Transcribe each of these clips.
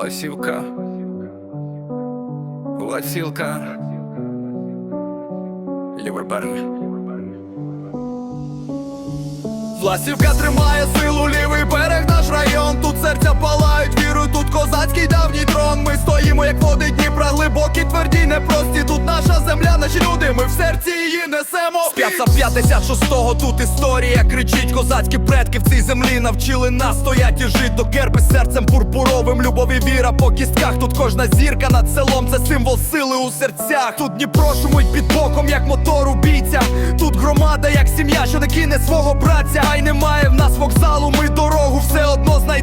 Ласівка. Ласівка. Лівий берег. Власівка тримає силу, лівий берег, Глибокі, тверді, непрості. Тут наша земля, наші люди, ми в серці її несемо. З 556-го тут історія кричить, козацькі предки в цій землі навчили нас стоять і жить до герби серцем пурпуровим. Любов і віра по кістках. Тут кожна зірка над селом, це символ сили у серцях. Тут Дніпро шумить під боком, як мотор у бійця. Тут громада, як сім'я, що не кине свого братця. Хай немає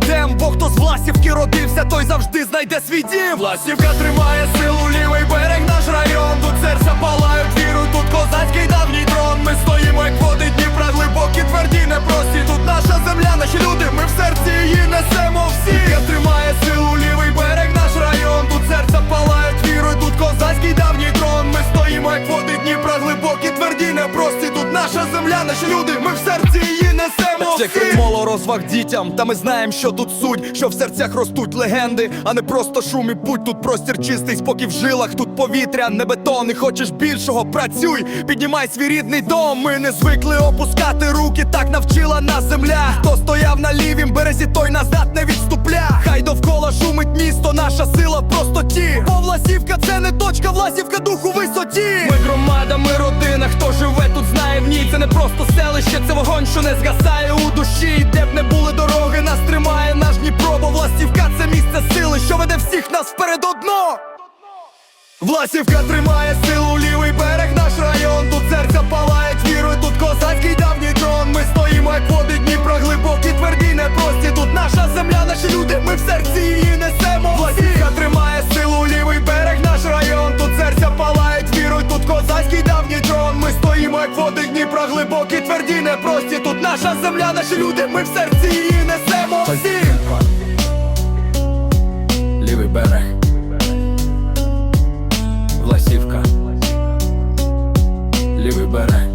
знайдем. Бо хто з Власівки родився, той завжди знайде свій дім. Власівка тримає силу, наші люди, ми в серці її несемо. Це крикмоло розваг дітям, та ми знаємо, що тут суть, що в серцях ростуть легенди, а не просто шум і путь. Тут простір чистий, спокій в жилах, тут повітря, не бетон. І хочеш більшого, працюй, піднімай свій рідний дом. Ми не звикли опускати руки, так навчила нас земля. Хто стояв на лівім березі, той назад не відступля. Хай довкола шумить місто, наша сила в простоті. Бо Власівка це не точка, Власівка духу висоті. Ми просто це вогонь, що не згасає у душі. Де б не були дороги, нас тримає наш Дніпро, бо Власівка це місце сили, що веде всіх нас вперед одно. Власівка тримає силу, лівий як води Дніпра, глибокі, тверді, непрості. Тут наша земля, наші люди, ми в серці її несемо. Всі. Лівий берег. Власівка, Лівий берег.